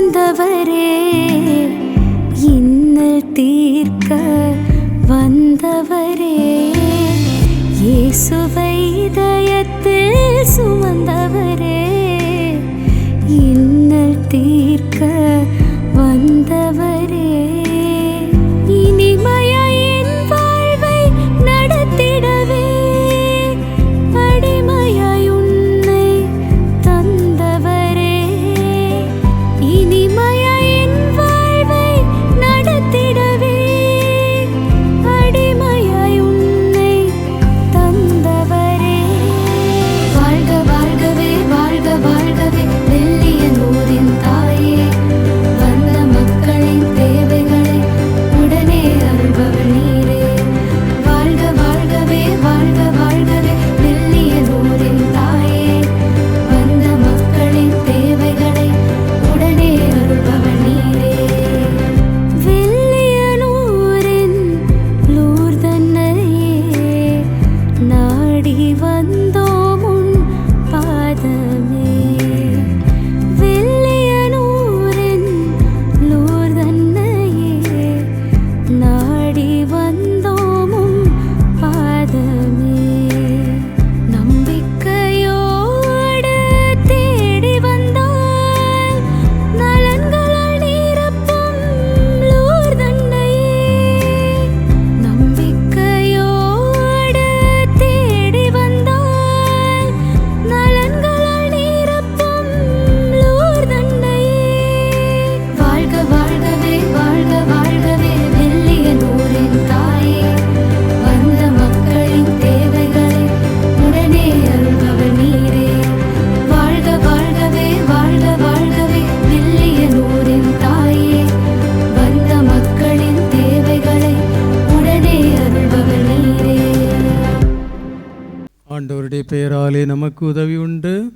வந்தவரே இன்னல் தீர்க்க வந்தவரே. இயேசுவை இதயத்தில் சுமந்தவரே இன்னல் தீர்க்க பெயராலே நமக்கு உதவி உண்டு.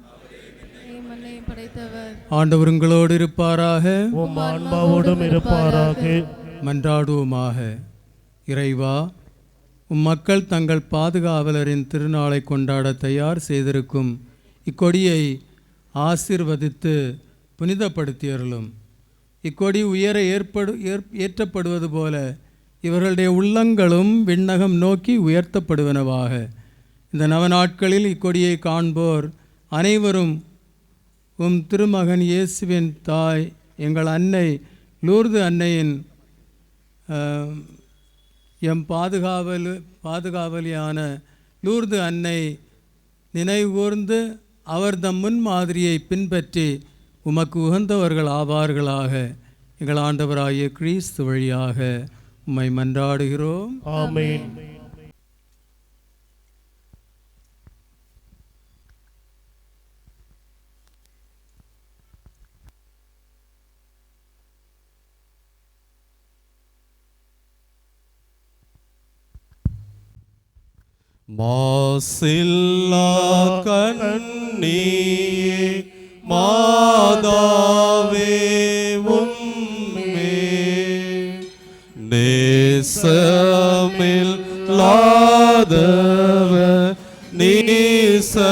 ஆண்டவர் உங்களோடு இருப்பாராக. ஆன்மாவோடும் இருப்பாராக. மன்றாடுவோமாக. இறைவா உம் மக்கள் தங்கள் பாதுகாவலரின் திருநாளை கொண்டாட தயார் செய்திருக்கும் இக்கொடியை ஆசிர்வதித்து புனிதப்படுத்தியருளும். இக்கொடி உயர ஏற்படு ஏற் ஏற்றப்படுவது போல இவர்களுடைய உள்ளங்களும் விண்ணகம் நோக்கி உயர்த்தப்படுவனவாக. இந்த நவநாட்களில் இக்கொடியை காண்போர் அனைவரும் உம் திருமகன் இயேசுவின் தாய் எங்கள் அன்னை லூர்து அன்னையின் எம் பாதுகாவல் பாதுகாவலியான லூர்து அன்னை நினைவுகூர்ந்து அவர் தம் முன்மாதிரியை பின்பற்றி உமக்கு உகந்தவர்கள் ஆவார்களாக. எங்கள் ஆண்டவராகிய கிறிஸ்து வழியாக உம்மை மன்றாடுகிறோம். ஆமென். மாசில்லா கண்ணியே மாதாவே உம்மே. நேசமில் லாதவ நீசரேயா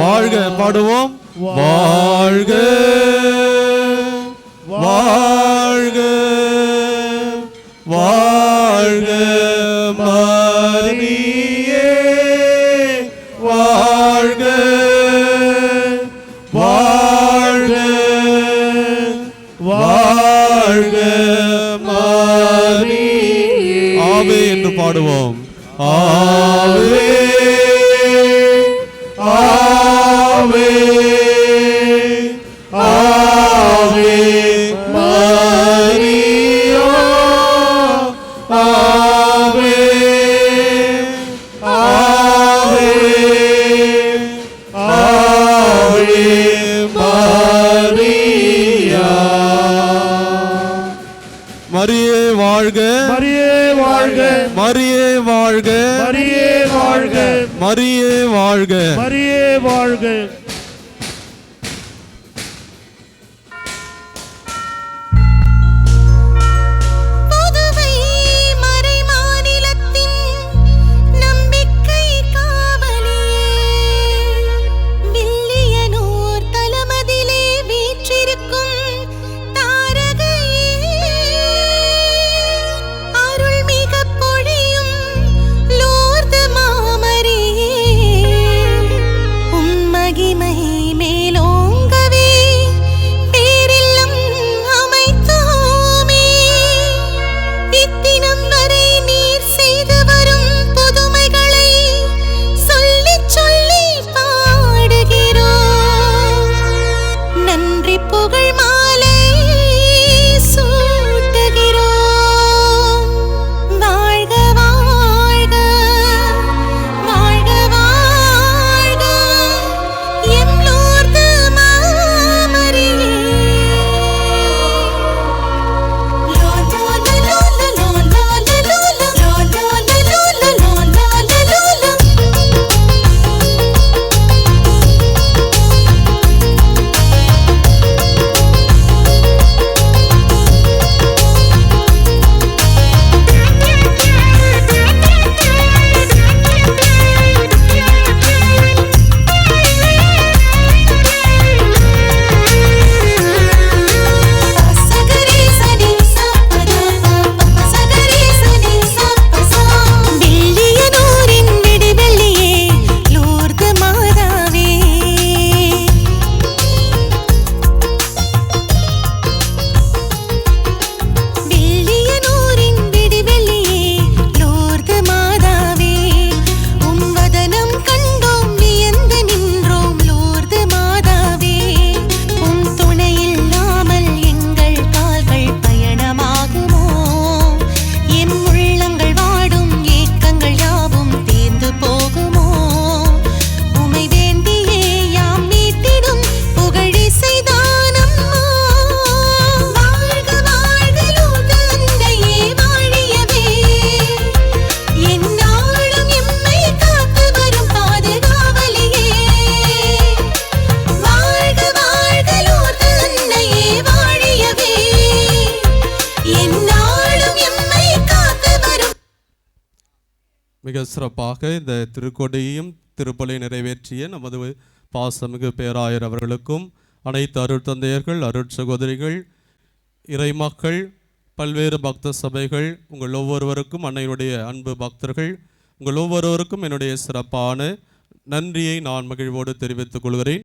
வாழ்க பாடுவோம். வாழ்க வாழ்க மரியே ஆவே என்று பாடுவோம். ஆவே மிக சிறப்பாக இந்த திருக்கொடையையும் திருப்பலை நிறைவேற்றிய நமது பாசமிகு பேராயர் அவர்களுக்கும் அனைத்து அருட்தந்தையர்கள் அருட்சகோதரிகள் இறைமக்கள் பல்வேறு பக்த சபைகள் உங்கள் ஒவ்வொருவருக்கும் அன்னையுடைய அன்பு பக்தர்கள் உங்கள் ஒவ்வொருவருக்கும் என்னுடைய சிறப்பான நன்றியை நான் மகிழ்வோடு தெரிவித்துக் கொள்கிறேன்.